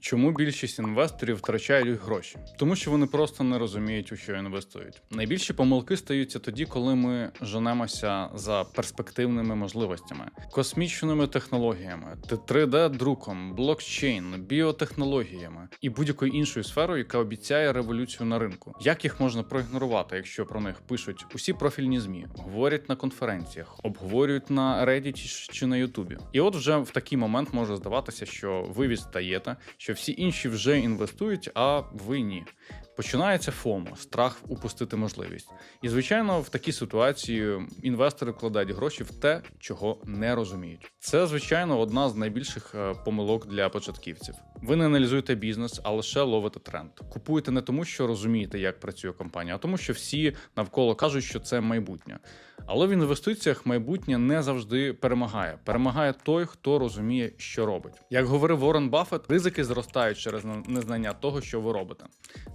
Чому більшість інвесторів втрачають гроші? Тому що вони просто не розуміють, у що інвестують. Найбільші помилки стаються тоді, коли ми женемося за перспективними можливостями, космічними технологіями, 3D-друком, блокчейн, біотехнологіями і будь-якою іншою сферою, яка обіцяє революцію на ринку. Як їх можна проігнорувати, якщо про них пишуть усі профільні змі, говорять на конференціях, обговорюють на Reddit чи на Ютубі? І от вже в такий момент може здаватися, що ви відстаєте, що всі інші вже інвестують, а ви ні. Починається ФОМО, страх упустити можливість. І звичайно, в такій ситуації інвестори вкладають гроші в те, чого не розуміють. Це звичайно одна з найбільших е, помилок для початківців. Ви не аналізуєте бізнес, а лише ловите тренд. Купуєте не тому, що розумієте, як працює компанія, а тому, що всі навколо кажуть, що це майбутнє. Але в інвестиціях майбутнє не завжди перемагає. Перемагає той, хто розуміє, що робить. Як говорив Ворен Баффет, ризики зростають через незнання того, що ви робите.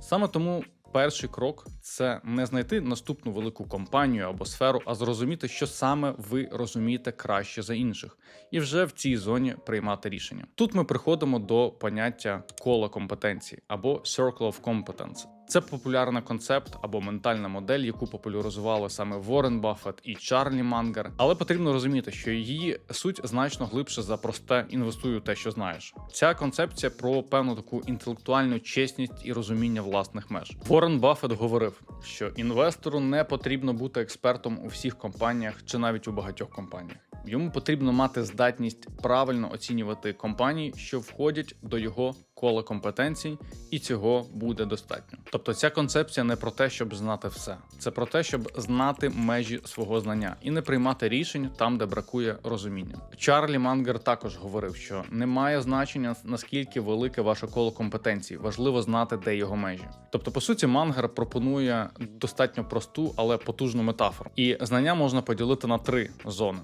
Саме тому перший крок це не знайти наступну велику компанію або сферу, а зрозуміти, що саме ви розумієте краще за інших, і вже в цій зоні приймати рішення. Тут ми приходимо до поняття кола компетенції або Circle of Competence. Це популярний концепт або ментальна модель, яку популяризували саме Ворен Баффет і Чарлі Мангер. Але потрібно розуміти, що її суть значно глибше за просте інвестую те, що знаєш. Ця концепція про певну таку інтелектуальну чесність і розуміння власних меж. Ворен Баффет говорив, що інвестору не потрібно бути експертом у всіх компаніях чи навіть у багатьох компаніях. Йому потрібно мати здатність правильно оцінювати компанії, що входять до його кола компетенцій, і цього буде достатньо. Тобто ця концепція не про те, щоб знати все, це про те, щоб знати межі свого знання і не приймати рішень там, де бракує розуміння. Чарлі Мангер також говорив, що немає значення наскільки велике ваше коло компетенцій, важливо знати, де його межі. Тобто, по суті, Мангер пропонує достатньо просту, але потужну метафору. І знання можна поділити на три зони: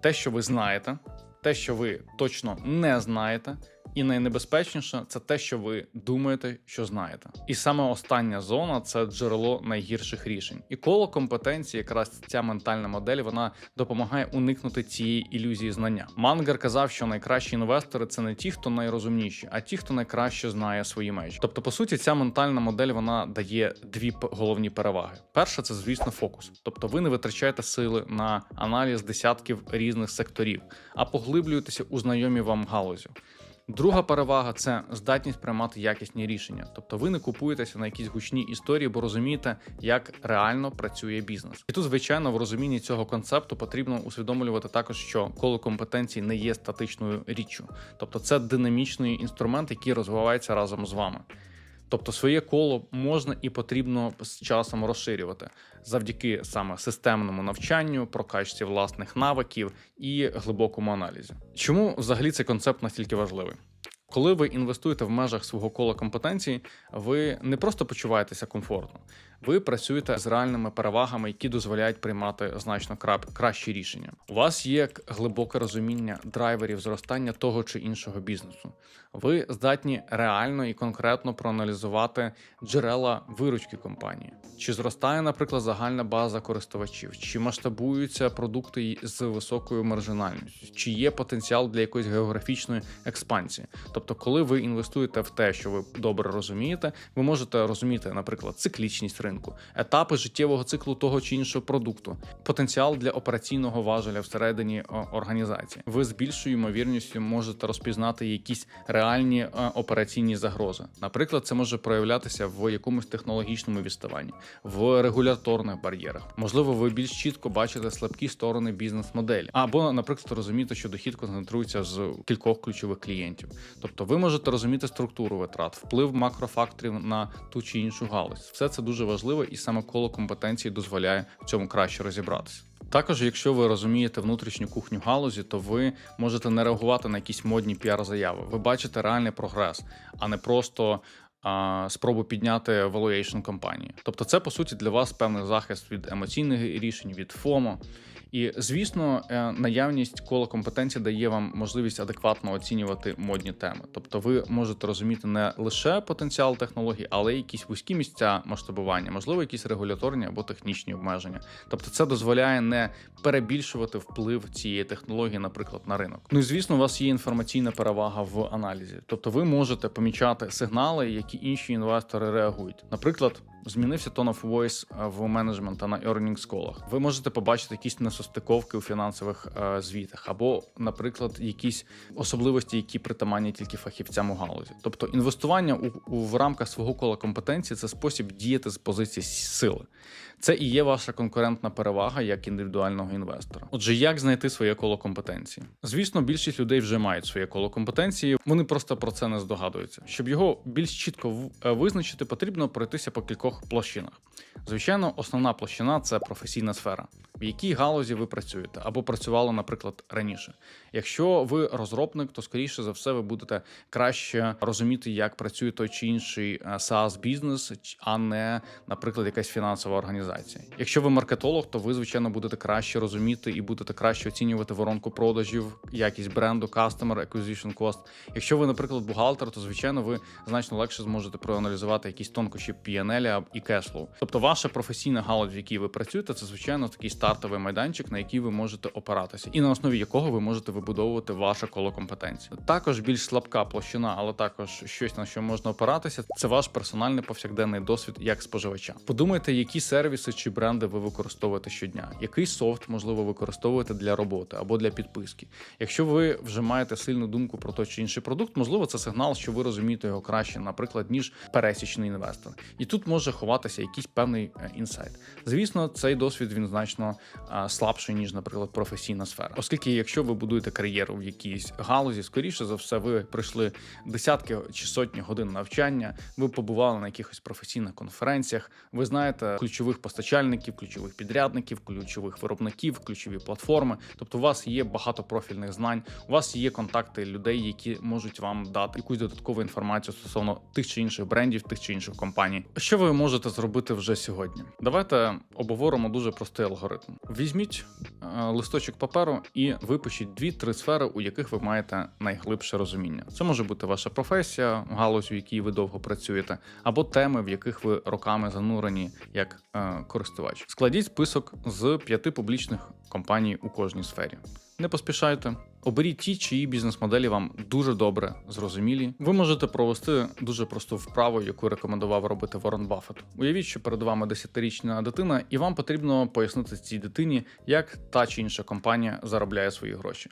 те, що ви знаєте, те, що ви точно не знаєте. І найнебезпечніше це те, що ви думаєте, що знаєте. І саме остання зона це джерело найгірших рішень. І коло компетенції, якраз ця ментальна модель, вона допомагає уникнути цієї ілюзії знання. Мангер казав, що найкращі інвестори це не ті, хто найрозумніші, а ті, хто найкраще знає свої межі. Тобто, по суті, ця ментальна модель вона дає дві головні переваги. Перша це, звісно, фокус. Тобто, ви не витрачаєте сили на аналіз десятків різних секторів, а поглиблюєтеся у знайомі вам галузі. Друга перевага це здатність приймати якісні рішення. Тобто ви не купуєтеся на якісь гучні історії, бо розумієте, як реально працює бізнес. І тут, звичайно, в розумінні цього концепту потрібно усвідомлювати також, що коло компетенцій не є статичною річчю, тобто це динамічний інструмент, який розвивається разом з вами. Тобто своє коло можна і потрібно з часом розширювати завдяки саме системному навчанню, прокачці власних навиків і глибокому аналізі. Чому взагалі цей концепт настільки важливий? Коли ви інвестуєте в межах свого кола компетенцій, ви не просто почуваєтеся комфортно, ви працюєте з реальними перевагами, які дозволяють приймати значно кращі рішення. У вас є глибоке розуміння драйверів зростання того чи іншого бізнесу. Ви здатні реально і конкретно проаналізувати джерела виручки компанії, чи зростає, наприклад, загальна база користувачів, чи масштабуються продукти з високою маржинальністю, чи є потенціал для якоїсь географічної експансії. Тобто, коли ви інвестуєте в те, що ви добре розумієте, ви можете розуміти, наприклад, циклічність ринку, етапи життєвого циклу того чи іншого продукту, потенціал для операційного важеля всередині організації. Ви з більшою ймовірністю можете розпізнати якісь реальні операційні загрози. Наприклад, це може проявлятися в якомусь технологічному відставанні, в регуляторних бар'єрах. Можливо, ви більш чітко бачите слабкі сторони бізнес-моделі, або, наприклад, розумієте, що дохід концентрується з кількох ключових клієнтів. Тобто, ви можете розуміти структуру витрат, вплив макрофакторів на ту чи іншу галузь. Все це дуже важливо, і саме коло компетенції дозволяє в цьому краще розібратися. Також, якщо ви розумієте внутрішню кухню галузі, то ви можете не реагувати на якісь модні піар-заяви. Ви бачите реальний прогрес, а не просто а, спробу підняти valuation компанії. Тобто, це по суті для вас певний захист від емоційних рішень, від ФОМО. І звісно, е, наявність кола компетенцій дає вам можливість адекватно оцінювати модні теми. Тобто, ви можете розуміти не лише потенціал технологій, але й якісь вузькі місця масштабування, можливо, якісь регуляторні або технічні обмеження. Тобто, це дозволяє не перебільшувати вплив цієї технології, наприклад, на ринок. Ну і звісно, у вас є інформаційна перевага в аналізі. Тобто, ви можете помічати сигнали, які інші інвестори реагують. Наприклад. Змінився tone of voice е, в менеджмент та на earnings колах. Ви можете побачити якісь несостиковки у фінансових е, звітах, або, наприклад, якісь особливості, які притаманні тільки фахівцям у галузі. Тобто, інвестування у, у в рамках свого кола компетенції це спосіб діяти з позиції сили. Це і є ваша конкурентна перевага як індивідуального інвестора. Отже, як знайти своє коло компетенції? Звісно, більшість людей вже мають своє коло компетенції. Вони просто про це не здогадуються. Щоб його більш чітко е, визначити, потрібно пройтися по кількох площинах. Звичайно, основна площина це професійна сфера, в якій галузі ви працюєте або працювали, наприклад, раніше. Якщо ви розробник, то скоріше за все ви будете краще розуміти, як працює той чи інший е, SaaS бізнес, а не, наприклад, якась фінансова організація. Якщо ви маркетолог, то ви звичайно будете краще розуміти і будете краще оцінювати воронку продажів, якість бренду, customer acquisition cost. Якщо ви, наприклад, бухгалтер, то звичайно ви значно легше зможете проаналізувати якісь тонкощі P&L і кешлоу. Тобто, ваша професійна галузь, в якій ви працюєте, це звичайно такий стартовий майданчик, на який ви можете опиратися, і на основі якого ви можете вибудовувати ваше коло компетенцій. Також більш слабка площина, але також щось на що можна опиратися. Це ваш персональний повсякденний досвід як споживача. Подумайте, які сервіси чи бренди ви використовуєте щодня, який софт можливо використовуєте для роботи або для підписки. Якщо ви вже маєте сильну думку про той чи інший продукт, можливо, це сигнал, що ви розумієте його краще, наприклад, ніж пересічний інвестор. І тут може ховатися якийсь певний е, інсайт. Звісно, цей досвід він значно е, слабший ніж, наприклад, професійна сфера, оскільки якщо ви будуєте кар'єру в якійсь галузі, скоріше за все, ви пройшли десятки чи сотні годин навчання, ви побували на якихось професійних конференціях, ви знаєте ключових постачальників, ключових підрядників, ключових виробників, ключові платформи. Тобто, у вас є багато профільних знань, у вас є контакти людей, які можуть вам дати якусь додаткову інформацію стосовно тих чи інших брендів, тих чи інших компаній. Що ви можете зробити вже сьогодні? Давайте обговоримо дуже простий алгоритм. Візьміть е, листочок паперу і випишіть дві-три сфери, у яких ви маєте найглибше розуміння. Це може бути ваша професія, галузь, у якій ви довго працюєте, або теми, в яких ви роками занурені як е, користувач. Складіть список з п'яти публічних компаній у кожній сфері. Не поспішайте. Оберіть ті, чиї бізнес-моделі вам дуже добре зрозумілі. Ви можете провести дуже просту вправу, яку рекомендував робити Ворон Баффет. Уявіть, що перед вами 10-річна дитина, і вам потрібно пояснити цій дитині, як та чи інша компанія заробляє свої гроші.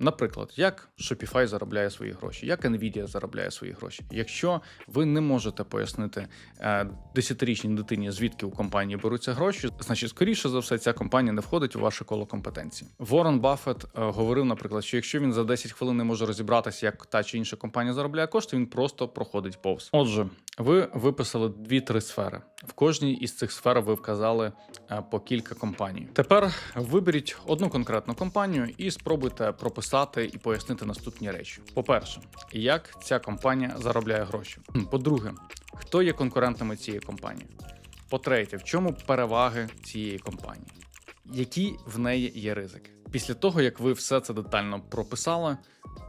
Наприклад, як Shopify заробляє свої гроші, як Nvidia заробляє свої гроші. Якщо ви не можете пояснити е, 10-річній дитині, звідки у компанії беруться гроші, значить, скоріше за все, ця компанія не входить у ваше коло компетенції. Ворон Баффет е, говорив, наприклад, що якщо він за 10 хвилин не може розібратися, як та чи інша компанія заробляє кошти, він просто проходить повз. Отже, ви виписали 2-3 сфери. В кожній із цих сфер ви вказали е, по кілька компаній. Тепер виберіть одну конкретну компанію і спробуйте прописати і пояснити наступні речі. По-перше, як ця компанія заробляє гроші. По-друге, хто є конкурентами цієї компанії? По-третє, в чому переваги цієї компанії? Які в неї є ризики? Після того, як ви все це детально прописали,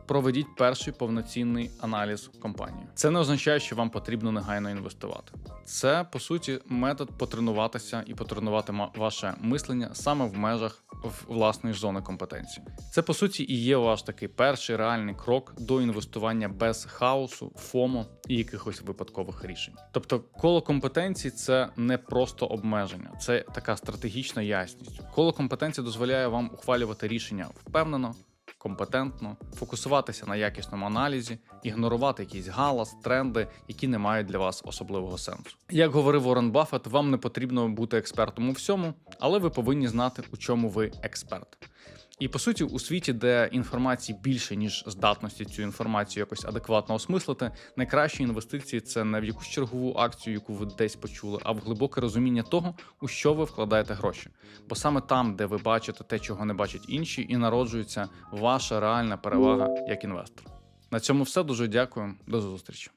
проведіть перший повноцінний аналіз компанії. Це не означає, що вам потрібно негайно інвестувати. Це по суті метод потренуватися і потренувати ваше мислення саме в межах власної зони компетенції. Це по суті і є ваш такий перший реальний крок до інвестування без хаосу, ФОМО і якихось випадкових рішень. Тобто, коло компетенцій це не просто обмеження, це така стратегічна ясність. Коло компетенції дозволяє вам ухвалювати рішення впевнено, компетентно, фокусуватися на якісному аналізі, ігнорувати якісь галас, тренди, які не мають для вас особливого сенсу. Як говорив Уоррен Баффет, вам не потрібно бути експертом у всьому, але ви повинні знати, у чому ви експерт. І по суті, у світі, де інформації більше ніж здатності цю інформацію якось адекватно осмислити, найкращі інвестиції це не в якусь чергову акцію, яку ви десь почули, а в глибоке розуміння того, у що ви вкладаєте гроші. Бо саме там, де ви бачите те, чого не бачать інші, і народжується ваша реальна перевага як інвестор. На цьому все дуже дякую. До зустрічі.